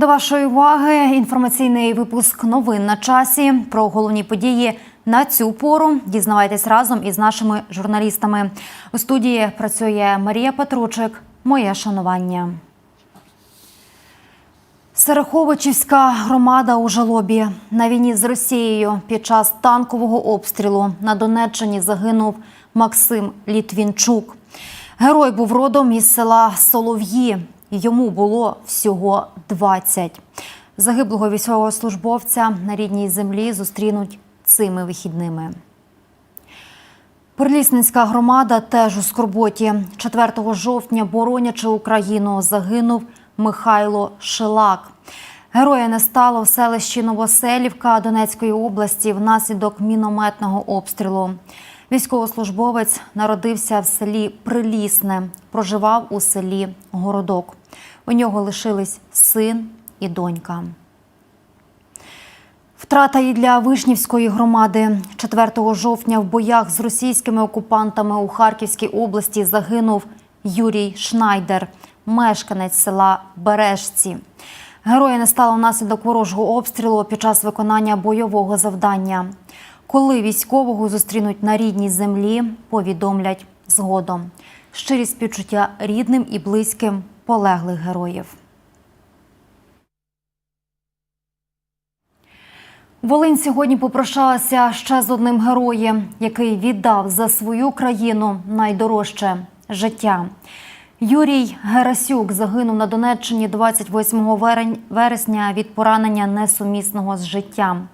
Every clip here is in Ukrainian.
До вашої уваги інформаційний випуск новин на часі про головні події на цю пору. Дізнавайтесь разом із нашими журналістами. У студії працює Марія Петручик. Моє шанування. Сереховичівська громада у жалобі на війні з Росією під час танкового обстрілу на Донеччині загинув Максим Літвінчук. Герой був родом із села Солов'ї. Йому було всього 20. Загиблого військовослужбовця на рідній землі зустрінуть цими вихідними. Прилісницька громада теж у скорботі. 4 жовтня, боронячи Україну, загинув Михайло Шилак. Героя не стало в селищі Новоселівка Донецької області внаслідок мінометного обстрілу. Військовослужбовець народився в селі Прилісне, проживав у селі Городок. У нього лишились син і донька. Втрата і для Вишнівської громади 4 жовтня в боях з російськими окупантами у Харківській області загинув Юрій Шнайдер, мешканець села Бережці. Героя не стало внаслідок ворожого обстрілу під час виконання бойового завдання. Коли військового зустрінуть на рідній землі, повідомлять згодом. Щирі співчуття рідним і близьким полеглих героїв. Волинь сьогодні попрощалася ще з одним героєм, який віддав за свою країну найдорожче життя. Юрій Герасюк загинув на Донеччині 28 вересня від поранення несумісного з життям.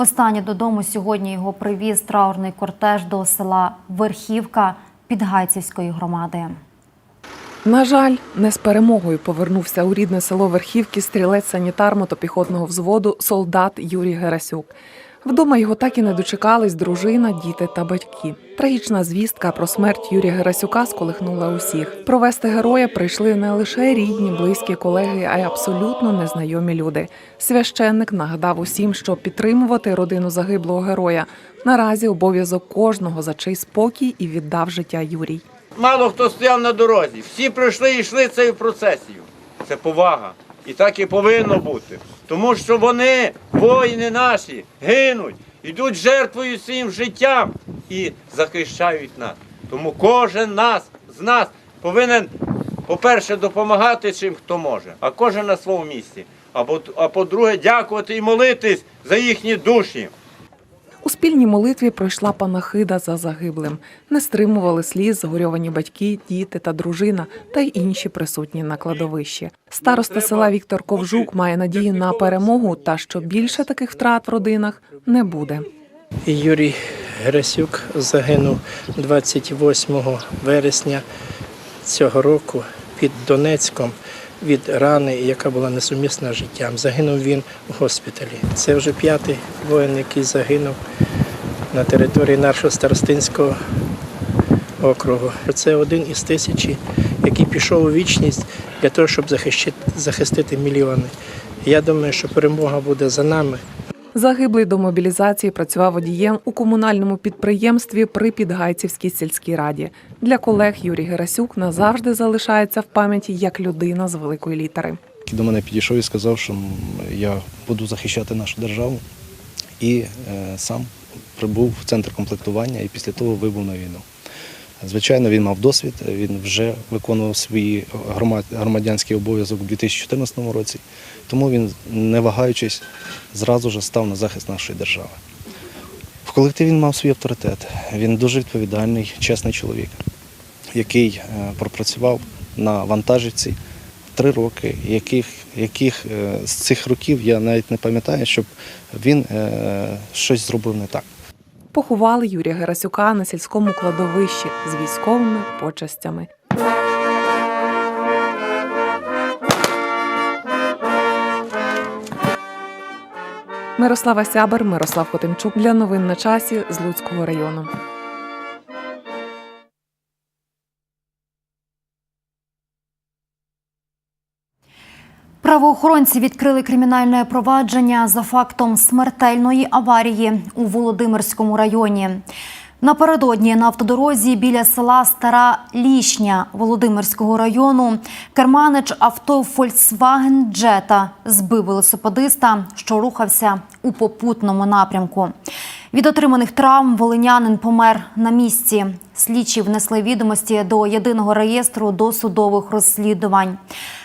Востаннє додому сьогодні його привіз траурний кортеж до села Верхівка Підгайцівської громади. На жаль, не з перемогою повернувся у рідне село Верхівки стрілець санітар мотопіхотного взводу солдат Юрій Герасюк. Вдома його так і не дочекались дружина, діти та батьки. Трагічна звістка про смерть Юрія Герасюка сколихнула усіх. Провести героя прийшли не лише рідні, близькі колеги, а й абсолютно незнайомі люди. Священник нагадав усім, що підтримувати родину загиблого героя наразі обов'язок кожного за чий спокій і віддав життя Юрій. Мало хто стояв на дорозі. Всі пройшли і йшли цією процесією. Це повага. І так і повинно бути. Тому що вони, воїни наші, гинуть, йдуть жертвою своїм життям і захищають нас. Тому кожен нас з нас повинен, по-перше, допомагати чим хто може, а кожен на своєму місці. А по- А по-друге, дякувати і молитись за їхні душі. У спільній молитві пройшла панахида за загиблим. Не стримували сліз згорьовані батьки, діти та дружина та й інші присутні на кладовищі. Староста села Віктор Ковжук має надію на перемогу та що більше таких втрат в родинах не буде. Юрій Герасюк загинув 28 вересня цього року під Донецьком від рани, яка була несумісна з життям. Загинув він у госпіталі. Це вже п'ятий воїн, який загинув на території нашого старостинського округу. Це один із тисячі, який пішов у вічність для того, щоб захистити мільйони. Я думаю, що перемога буде за нами. Загиблий до мобілізації працював водієм у комунальному підприємстві при Підгайцівській сільській раді. Для колег Юрій Герасюк назавжди залишається в пам'яті як людина з великої літери. до мене підійшов і сказав, що я буду захищати нашу державу. І е, сам прибув в центр комплектування і після того вибув на війну. Звичайно, він мав досвід, він вже виконував свій громадянський обов'язок у 2014 році, тому він, не вагаючись, зразу ж став на захист нашої держави. В колективі він мав свій авторитет. Він дуже відповідальний, чесний чоловік, який е, пропрацював на вантажівці три роки, яких, яких е, з цих років я навіть не пам'ятаю, щоб він е, щось зробив не так. Поховали Юрія Герасюка на сільському кладовищі з військовими почастями. Мирослава Сябер, Мирослав Хотимчук для новин на часі з Луцького району. Правоохоронці відкрили кримінальне провадження за фактом смертельної аварії у Володимирському районі. Напередодні на автодорозі біля села Стара Лішня Володимирського району керманич авто Volkswagen Jetta збив велосипедиста, що рухався у попутному напрямку. Від отриманих травм волинянин помер на місці. Слідчі внесли відомості до єдиного реєстру досудових розслідувань.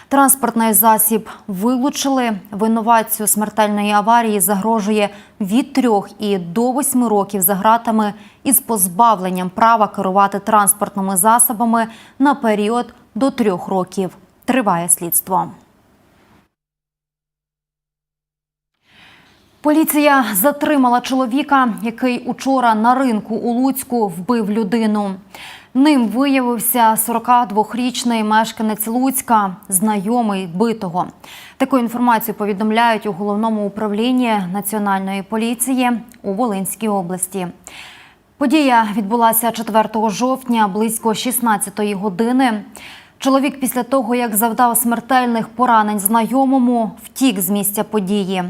Транспортний засіб вилучили. Винуватцю смертельної аварії загрожує від трьох і до восьми років за ґратами із позбавленням права керувати транспортними засобами на період до трьох років. Триває слідство. Поліція затримала чоловіка, який учора на ринку у Луцьку вбив людину. Ним виявився 42-річний мешканець Луцька, знайомий битого. Таку інформацію повідомляють у головному управлінні національної поліції у Волинській області. Подія відбулася 4 жовтня близько 16-ї години. Чоловік після того, як завдав смертельних поранень знайомому, втік з місця події.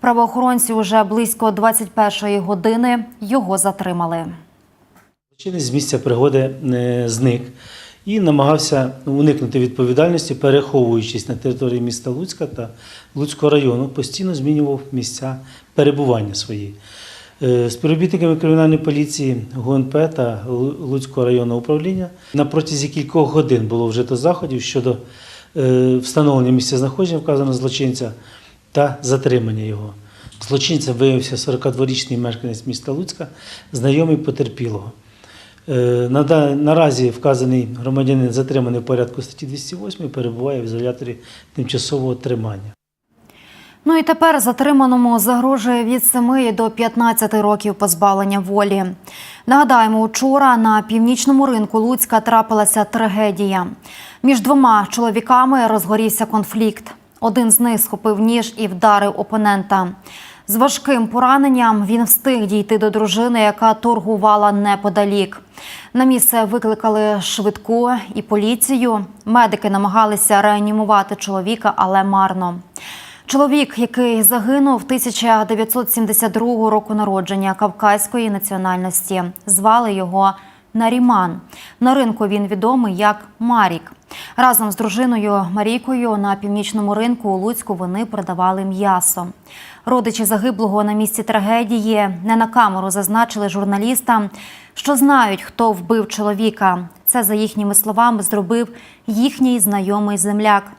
Правоохоронці вже близько 21-ї години його затримали. Злочинець з місця пригоди е, зник і намагався уникнути відповідальності, переховуючись на території міста Луцька та Луцького району, постійно змінював місця перебування свої. Е, Співробітниками кримінальної поліції ГУНП та Луцького районного управління на протязі кількох годин було вжито заходів щодо е, встановлення місця знаходження вказаного злочинця та затримання його. Злочинцем виявився 42-річний мешканець міста Луцька, знайомий потерпілого. Е, Наразі вказаний громадянин затриманий в порядку статті 208 перебуває в ізоляторі тимчасового тримання. Ну і тепер затриманому загрожує від 7 до 15 років позбавлення волі. Нагадаємо, учора на північному ринку Луцька трапилася трагедія. Між двома чоловіками розгорівся конфлікт. Один з них схопив ніж і вдарив опонента. З важким пораненням він встиг дійти до дружини, яка торгувала неподалік. На місце викликали швидку і поліцію. Медики намагалися реанімувати чоловіка, але марно. Чоловік, який загинув 1972 року народження кавказької національності, звали його Наріман. На ринку він відомий як Марік. Разом з дружиною Марійкою на північному ринку у Луцьку вони продавали м'ясо. Родичі загиблого на місці трагедії не на камеру зазначили журналістам, що знають, хто вбив чоловіка. Це за їхніми словами зробив їхній знайомий земляк.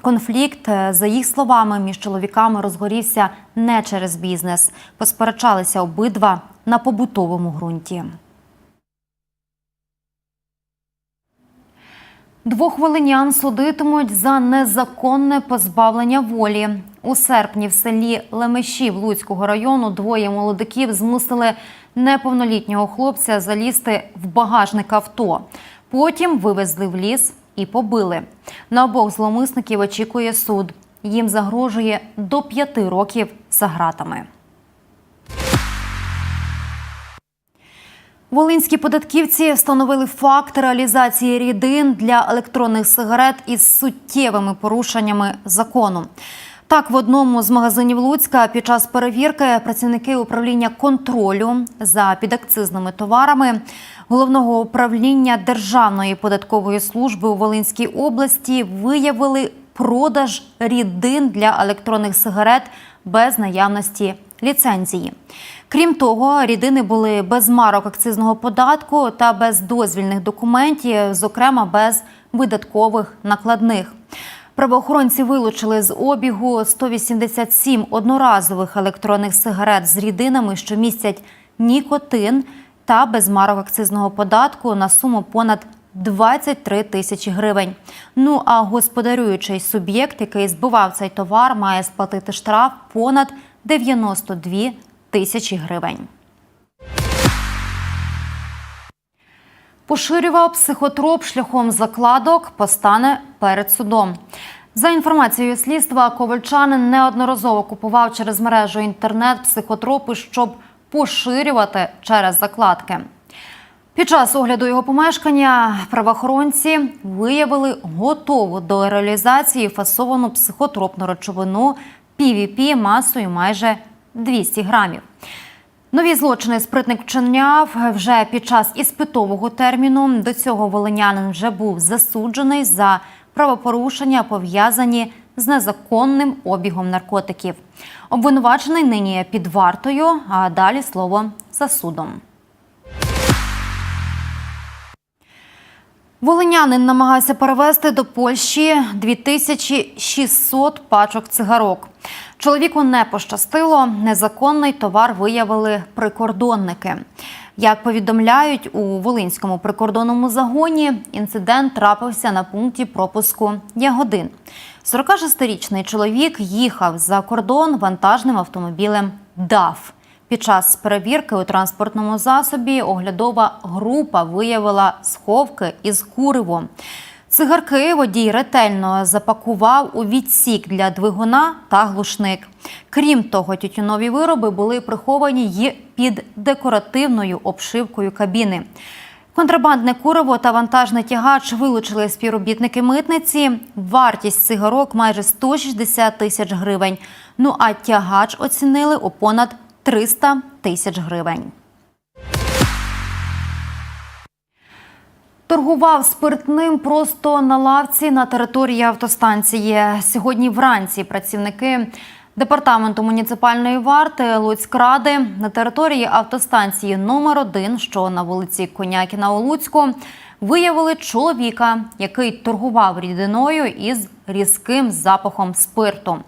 Конфлікт, е, за їх словами, між чоловіками розгорівся не через бізнес. Посперечалися обидва на побутовому ґрунті. Двох волинян судитимуть за незаконне позбавлення волі. У серпні в селі Лемешів Луцького району двоє молодиків змусили неповнолітнього хлопця залізти в багажник авто. Потім вивезли в ліс і побили. На обох зловмисників очікує суд. Їм загрожує до п'яти років за гратами. Волинські податківці встановили факт реалізації рідин для електронних сигарет із суттєвими порушеннями закону. Так, в одному з магазинів Луцька під час перевірки працівники управління контролю за підакцизними товарами головного управління Державної податкової служби у Волинській області виявили продаж рідин для електронних сигарет без наявності ліцензії. Крім того, рідини були без марок акцизного податку та без дозвільних документів, зокрема без видаткових накладних. Правоохоронці вилучили з обігу 187 одноразових електронних сигарет з рідинами, що містять нікотин та без марок акцизного податку на суму понад 23 тисячі гривень. Ну а господарюючий суб'єкт, який збивав цей товар, має сплатити штраф понад 92 тисячі гривень. Поширював психотроп шляхом закладок, постане перед судом. За інформацією слідства, ковальчанин неодноразово купував через мережу інтернет психотропи, щоб поширювати через закладки. Під час огляду його помешкання правоохоронці виявили готову до реалізації фасовану психотропну речовину PVP масою майже 200 грамів. Нові злочини спритник вчиняв вже під час іспитового терміну. До цього волинянин вже був засуджений за правопорушення, пов'язані з незаконним обігом наркотиків. Обвинувачений нині під вартою, а далі слово за судом. Волинянин намагався перевезти до Польщі 2600 пачок цигарок. Чоловіку не пощастило. Незаконний товар виявили прикордонники. Як повідомляють у Волинському прикордонному загоні, інцидент трапився на пункті пропуску Ягодин. 46-річний чоловік їхав за кордон вантажним автомобілем ДАФ. Під час перевірки у транспортному засобі оглядова група виявила сховки із куривом. Цигарки водій ретельно запакував у відсік для двигуна та глушник. Крім того, тютюнові вироби були приховані й під декоративною обшивкою кабіни. Контрабандне куриво та вантажний тягач вилучили співробітники митниці. Вартість цигарок майже 160 тисяч гривень. Ну а тягач оцінили у понад 300 тисяч гривень. Торгував спиртним просто на лавці на території автостанції. Сьогодні вранці працівники департаменту муніципальної варти Луцькради на території автостанції номер 1 що на вулиці Конякіна у Луцьку, виявили чоловіка, який торгував рідиною із різким запахом спирту.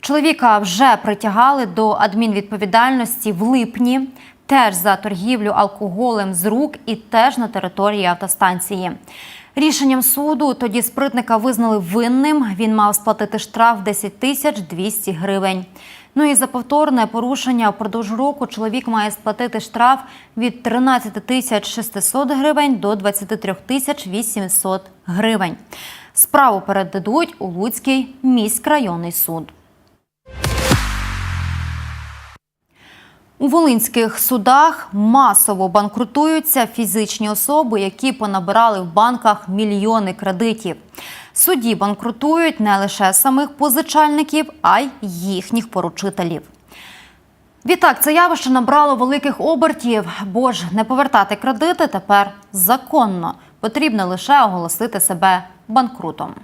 Чоловіка вже притягали до адмінвідповідальності в липні, теж за торгівлю алкоголем з рук і теж на території автостанції. Рішенням суду тоді спритника визнали винним. Він мав сплатити штраф 10 тисяч 200 гривень. Ну і за повторне порушення впродовж року чоловік має сплатити штраф від 13 тисяч 600 гривень до 23 тисяч 800 гривень. Справу передадуть у Луцький міськрайонний суд. У волинських судах масово банкрутуються фізичні особи, які понабирали в банках мільйони кредитів. Судді банкрутують не лише самих позичальників, а й їхніх поручителів. Відтак, це явище набрало великих обертів, бо ж не повертати кредити тепер законно. Потрібно лише оголосити себе банкрутом.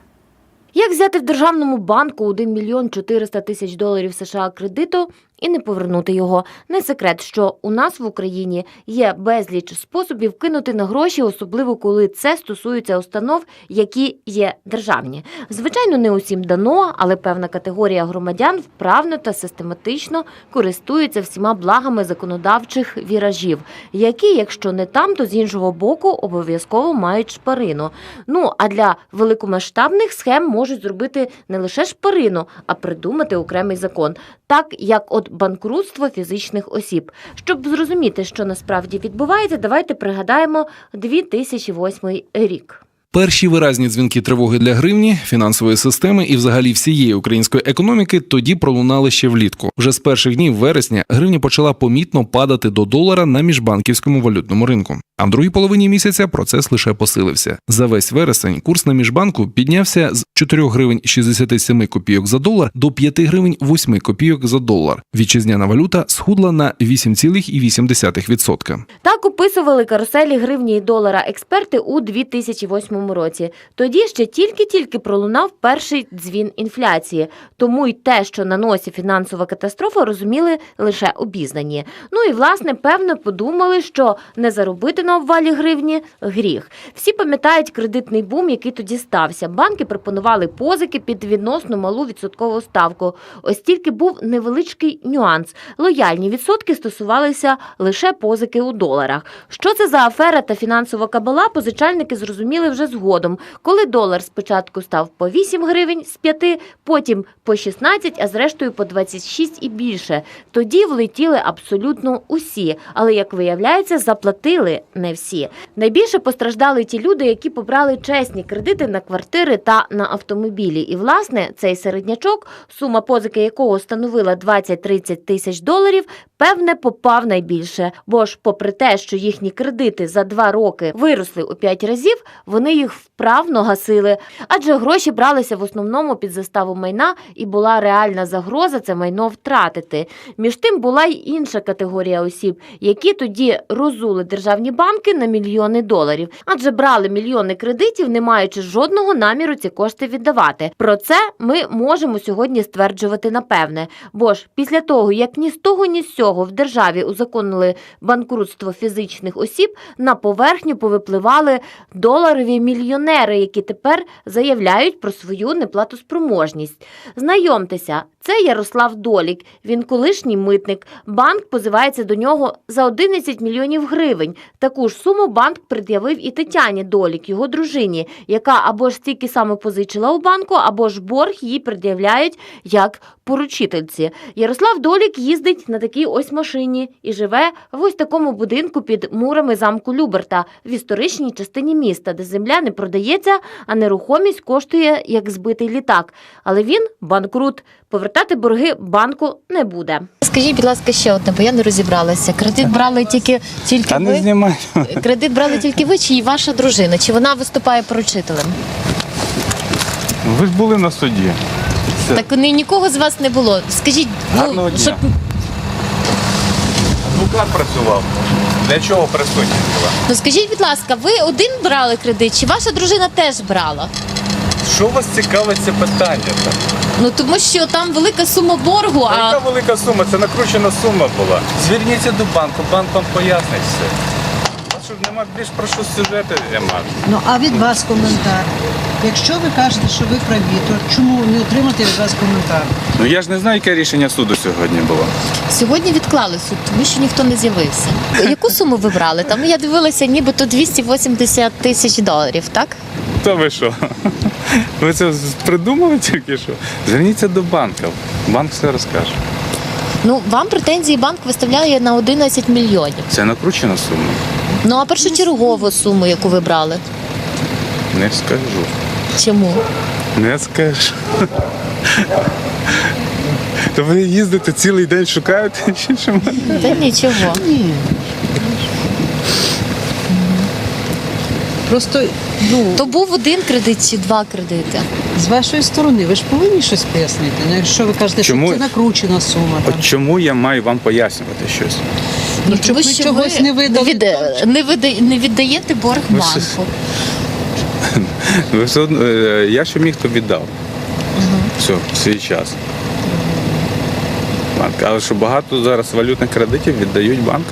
Як взяти в державному банку 1 мільйон 400 тисяч доларів США кредиту і не повернути його? Не секрет, що у нас в Україні є безліч способів кинути на гроші, особливо коли це стосується установ, які є державні. Звичайно, не усім дано, але певна категорія громадян вправно та систематично користуються всіма благами законодавчих віражів, які, якщо не там, то з іншого боку обов'язково мають шпарину. Ну а для великомасштабних схем можуть зробити не лише шпарину, а придумати окремий закон, так як от банкрутство фізичних осіб. Щоб зрозуміти, що насправді відбувається, давайте пригадаємо 2008 рік. Перші виразні дзвінки тривоги для гривні, фінансової системи і взагалі всієї української економіки тоді пролунали ще влітку. Вже з перших днів вересня гривня почала помітно падати до долара на міжбанківському валютному ринку. А в другій половині місяця процес лише посилився. За весь вересень курс на міжбанку піднявся з 4 гривень 67 копійок за долар до 5 гривень 8 копійок за долар. Вітчизняна валюта схудла на 8,8%. Так описували каруселі гривні і долара експерти у 2008 році. Тоді ще тільки-тільки пролунав перший дзвін інфляції. Тому й те, що на носі фінансова катастрофа, розуміли лише обізнані. Ну і власне певно подумали, що не заробити на обвалі гривні гріх. Всі пам'ятають кредитний бум, який тоді стався. Банки пропонували позики під відносно малу відсоткову ставку. Ось тільки був невеличкий нюанс. Лояльні відсотки стосувалися лише позики у доларах. Що це за афера та фінансова кабала, позичальники зрозуміли вже згодом, коли долар спочатку став по 8 гривень з 5, потім по 16, а зрештою по 26 і більше. Тоді влетіли абсолютно усі, але як виявляється, заплатили не всі. Найбільше постраждали ті люди, які побрали чесні кредити на квартири та на автомобілі. І власне цей середнячок, сума позики якого становила 20-30 тисяч доларів, напевне попав найбільше. Бо ж, попри те, що їхні кредити за два роки виросли у п'ять разів, вони їх вправно гасили. Адже гроші бралися в основному під заставу майна, і була реальна загроза це майно втратити. Між тим була й інша категорія осіб, які тоді розули державні банки на мільйони доларів, адже брали мільйони кредитів, не маючи жодного наміру ці кошти віддавати. Про це ми можемо сьогодні стверджувати напевне. Бо ж після того, як ні з того, ні з сього в державі узаконили банкрутство фізичних осіб, на поверхню повипливали доларові мільйонери, які тепер заявляють про свою неплатоспроможність. Знайомтеся, це Ярослав Долік. Він колишній митник. Банк позивається до нього за 11 мільйонів гривень. Таку ж суму банк пред'явив і Тетяні Долік, його дружині, яка або ж стільки саме позичила у банку, або ж борг їй пред'являють як поручительці. Ярослав Долік їздить на такій ось машині і живе в ось такому будинку під мурами замку Люберта в історичній частині міста, де земля не продається, а нерухомість коштує як збитий літак. Але він банкрут. Повертати борги банку не буде. Скажіть, будь ласка, ще одне, бо я не розібралася. Кредит брали тільки, тільки Та не ви? знімай. Кредит брали тільки ви чи і ваша дружина? Чи вона виступає поручителем? Ви ж були на суді. Все. Так ні, нікого з вас не було. Скажіть, Гарного ну дня. щоб Адвокат працював. Для чого присутність була? ну скажіть, будь ласка, ви один брали кредит, чи ваша дружина теж брала? Що вас цікавить це питання? Так? Ну тому що там велика сума боргу, а Яка велика сума? Це накручена сума була. Зверніться до банку, банк вам пояснить все. А більш про що сюжети знімати? Ну а від вас коментар. Якщо ви кажете, що ви праві, то чому не отримати від вас коментар? Ну я ж не знаю, яке рішення суду сьогодні було. сьогодні відклали суд, тому що ніхто не з'явився. Яку суму ви брали? Там ну, я дивилася, нібито 280 тисяч доларів, так? Та ви що? Ви це придумали тільки що? Зверніться до банка. Банк все розкаже. Ну вам претензії банк виставляє на 11 мільйонів. Це накручена сума. Ну а першочергову суму, яку ви брали? Не скажу. Чому? Не скажу. То ви їздите цілий день шукаєте? Чи що? Та нічого. Ні. Просто ну, То був один кредит чи два кредити. з вашої сторони ви ж повинні щось пояснити. Ну, якщо ви кажете, Чому? що це накручена сума, там, От чому я маю вам пояснювати щось? Ну, щоб ви чогось не видали. Від, не, видає, не віддаєте борг Ви банку. Ви все одно, е, я що міг, то віддав. Все, свій час. Банк. Але що багато зараз валютних кредитів віддають банк.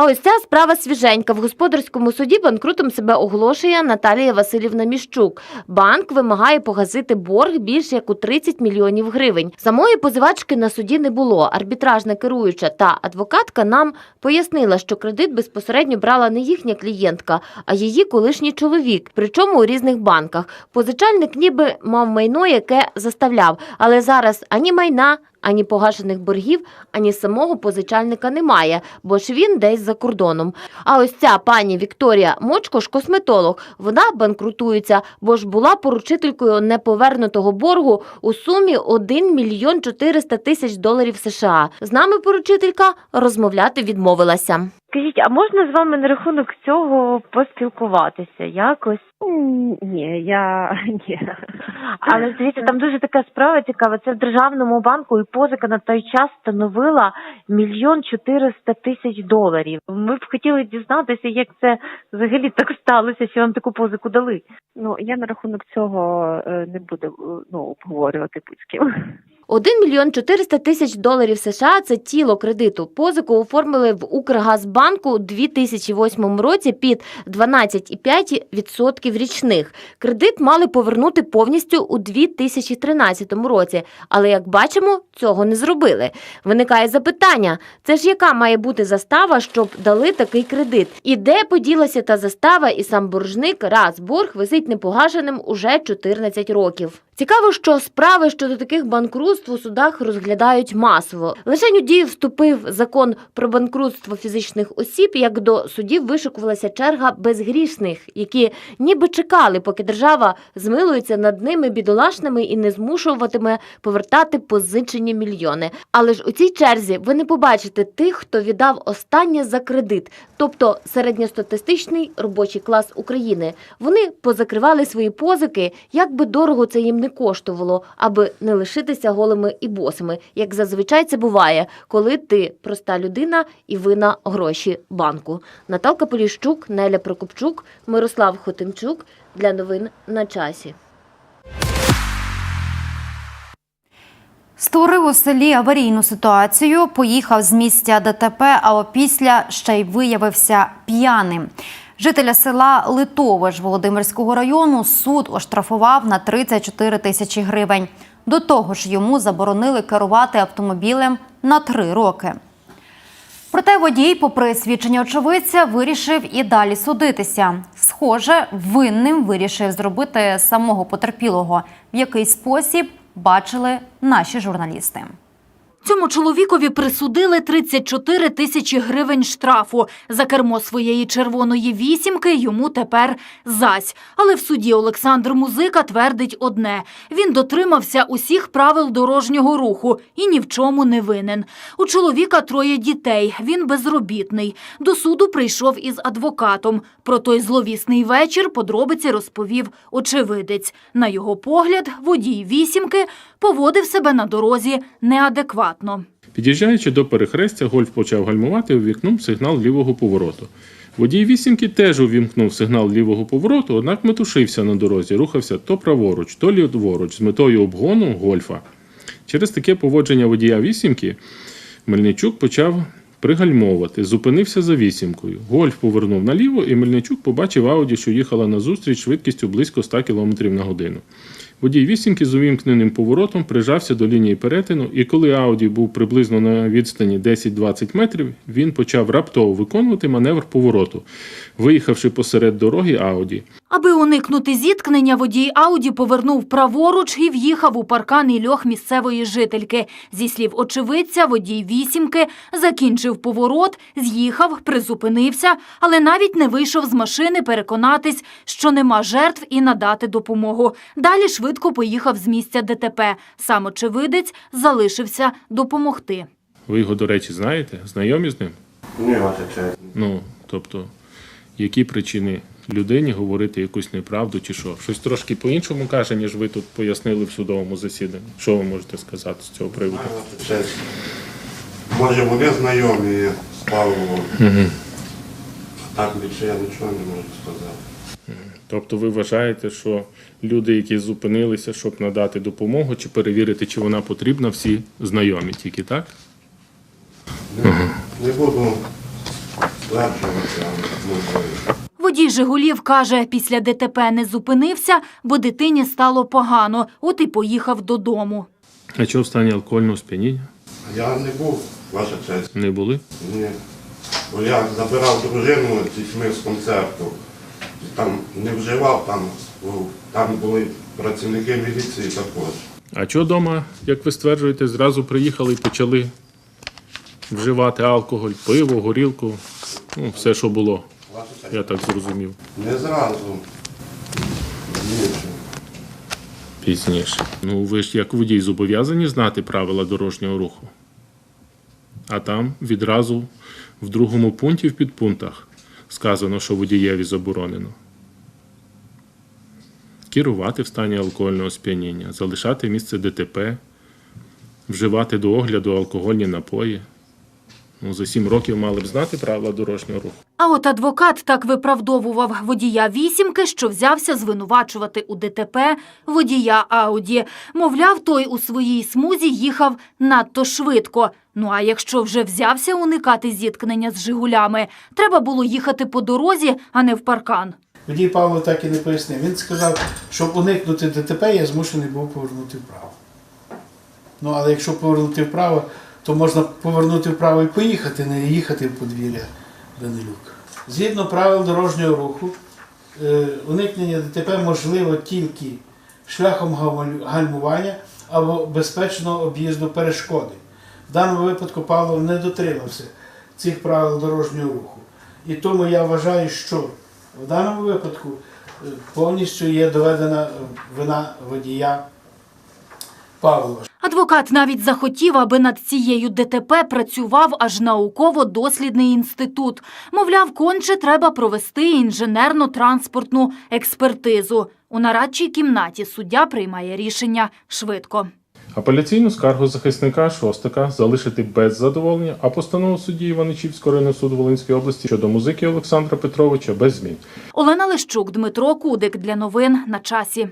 А ось ця справа свіженька. В господарському суді банкрутом себе оголошує Наталія Васильівна Міщук. Банк вимагає погасити борг більше як у 30 мільйонів гривень. Самої позивачки на суді не було. Арбітражна керуюча та адвокатка нам пояснила, що кредит безпосередньо брала не їхня клієнтка, а її колишній чоловік. Причому у різних банках. Позичальник ніби мав майно, яке заставляв, але зараз ані майна. Ані погашених боргів, ані самого позичальника немає, бо ж він десь за кордоном. А ось ця пані Вікторія Мочко ж косметолог. Вона банкрутується, бо ж була поручителькою неповернутого боргу у сумі 1 мільйон 400 тисяч доларів США. З нами поручителька розмовляти відмовилася. Скажіть, а можна з вами на рахунок цього поспілкуватися якось? Ні, я ні. Але дивіться, там дуже така справа цікава. Це в державному банку і позика на той час становила мільйон чотириста тисяч доларів. Ми б хотіли дізнатися, як це взагалі так сталося, що вам таку позику дали. Ну я на рахунок цього е, не буду е, ну обговорювати будь з ким. 1 мільйон 400 тисяч доларів США – це тіло кредиту. Позику оформили в Укргазбанку у 2008 році під 12,5% річних. Кредит мали повернути повністю у 2013 році, але як бачимо, цього не зробили. Виникає запитання: це ж яка має бути застава, щоб дали такий кредит? І де поділася та застава, і сам боржник раз борг висить непогашеним уже 14 років. Цікаво, що справи щодо таких банкрутств у судах розглядають масово. Лише у дію вступив закон про банкрутство фізичних осіб, як до судів вишикувалася черга безгрішних, які ніби чекали, поки держава змилується над ними бідолашними і не змушуватиме повертати позичені мільйони. Але ж у цій черзі ви не побачите тих, хто віддав останнє за кредит, тобто середньостатистичний робочий клас України. Вони позакривали свої позики, як би дорого це їм не коштувало, аби не лишитися голими і босими, як зазвичай це буває, коли ти проста людина і вина гроші банку. Наталка Поліщук, Неля Прокопчук, Мирослав Хотимчук для новин на часі. Створив у селі аварійну ситуацію, поїхав з місця ДТП, а опісля ще й виявився п'яним. Жителя села Литовиш Володимирського району суд оштрафував на 34 тисячі гривень. До того ж, йому заборонили керувати автомобілем на три роки. Проте водій, попри свідчення очевидця, вирішив і далі судитися. Схоже, винним вирішив зробити самого потерпілого. В який спосіб бачили наші журналісти. Цьому чоловікові присудили 34 тисячі гривень штрафу. За кермо своєї червоної вісімки йому тепер зась. Але в суді Олександр Музика твердить одне: він дотримався усіх правил дорожнього руху і ні в чому не винен. У чоловіка троє дітей. Він безробітний. До суду прийшов із адвокатом. Про той зловісний вечір подробиці розповів очевидець. На його погляд, водій вісімки поводив себе на дорозі неадекватно. Під'їжджаючи до перехрестя, гольф почав гальмувати і увікнув сигнал лівого повороту. Водій вісімки теж увімкнув сигнал лівого повороту, однак метушився на дорозі, рухався то праворуч, то ліворуч з метою обгону гольфа. Через таке поводження водія вісімки Мельничук почав пригальмовувати, зупинився за вісімкою. Гольф повернув наліво, і Мельничук побачив Ауді, що їхала назустріч швидкістю близько 100 км на годину. Водій вісімки з увімкненим поворотом прижався до лінії перетину, і коли Ауді був приблизно на відстані 10-20 метрів, він почав раптово виконувати маневр повороту, виїхавши посеред дороги Ауді. Аби уникнути зіткнення, водій Ауді повернув праворуч і в'їхав у паркан льох місцевої жительки. Зі слів очевидця, водій вісімки закінчив поворот, з'їхав, призупинився, але навіть не вийшов з машини переконатись, що нема жертв і надати допомогу. Далі швидко поїхав з місця ДТП. Сам очевидець залишився допомогти. Ви його, до речі, знаєте? Знайомі з ним? Ні, честь. Ну, тобто, які причини людині говорити якусь неправду чи що? Щось трошки по-іншому каже, ніж ви тут пояснили в судовому засіданні. Що ви можете сказати з цього приводу? Може, вони знайомі з Павловим. Угу. Так більше я нічого не можу сказати. Тобто ви вважаєте, що люди, які зупинилися, щоб надати допомогу чи перевірити, чи вона потрібна, всі знайомі тільки, так? Не буду але можливо. Водій Жигулів каже, після ДТП не зупинився, бо дитині стало погано, от і поїхав додому. А чого в стані алкогольного сп'яніння? Я не був, ваша честь. Не були? Ні. Бо я забирав дружину з дітьми з концерту. Там не вживав, там, там були працівники міліції також. А чого вдома, як ви стверджуєте, зразу приїхали і почали вживати алкоголь, пиво, горілку, ну, все, що було, я так зрозумів. Не зразу. Ні. Пізніше. Ну, ви ж як водій зобов'язані знати правила дорожнього руху. А там відразу в другому пункті в підпунктах сказано, що водієві заборонено. Керувати в стані алкогольного сп'яніння, залишати місце ДТП, вживати до огляду алкогольні напої. Ну, за сім років мали б знати правила дорожнього руху. А от адвокат так виправдовував водія вісімки, що взявся звинувачувати у ДТП водія Ауді. Мовляв, той у своїй смузі їхав надто швидко. Ну а якщо вже взявся уникати зіткнення з Жигулями, треба було їхати по дорозі, а не в паркан. Водій Павло так і не пояснив. Він сказав, щоб уникнути ДТП, я змушений був повернути вправо. Ну, але якщо повернути вправо, то можна повернути вправо і поїхати, не їхати в подвір'я Данилюк. Згідно правил дорожнього руху, е, уникнення ДТП можливо тільки шляхом гальмування або безпечного об'їзду перешкоди. В даному випадку Павлов не дотримався цих правил дорожнього руху. І тому я вважаю, що в даному випадку е, повністю є доведена вина водія Павлова. Адвокат навіть захотів, аби над цією ДТП працював аж науково-дослідний інститут. Мовляв, конче треба провести інженерно-транспортну експертизу. У нарадчій кімнаті суддя приймає рішення швидко. Апеляційну скаргу захисника Шостака залишити без задоволення, а постанову судді Іваничівського районного суду Волинської області щодо музики Олександра Петровича без змін. Олена Лищук, Дмитро Кудик для новин на часі.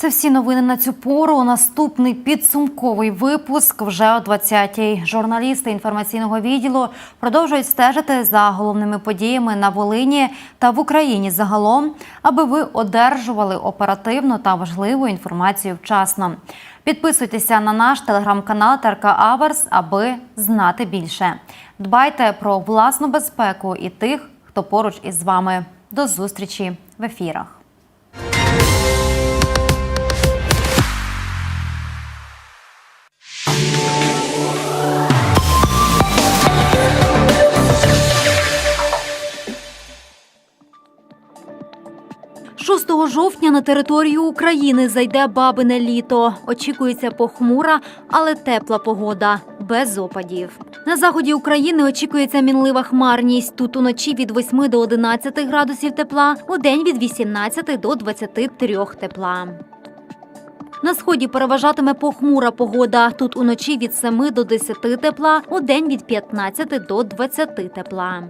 Це всі новини на цю пору. Наступний підсумковий випуск вже о 20-й. Журналісти інформаційного відділу продовжують стежити за головними подіями на Волині та в Україні загалом, аби ви одержували оперативну та важливу інформацію вчасно. Підписуйтеся на наш телеграм-канал ТРК Аверс, аби знати більше. Дбайте про власну безпеку і тих, хто поруч із вами. До зустрічі в ефірах. – 6 жовтня на територію України зайде бабине літо. Очікується похмура, але тепла погода, без опадів. На заході України очікується мінлива хмарність. Тут уночі від 8 до 11 градусів тепла, у день від 18 до 23 тепла. На сході переважатиме похмура погода. Тут уночі від 7 до 10 тепла, у день від 15 до 20 тепла.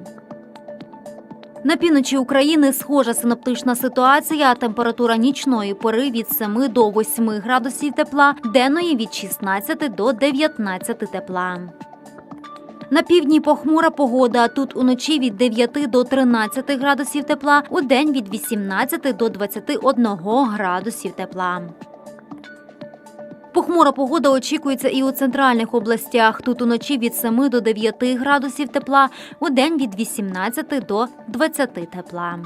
На півночі України схожа синоптична ситуація. Температура нічної пори від 7 до 8 градусів тепла, денної від 16 до 19 тепла. На півдні похмура погода. Тут уночі від 9 до 13 градусів тепла, у день від 18 до 21 градусів тепла. Похмура погода очікується і у центральних областях. Тут уночі від 7 до 9 градусів тепла, у день від 18 до 20 тепла.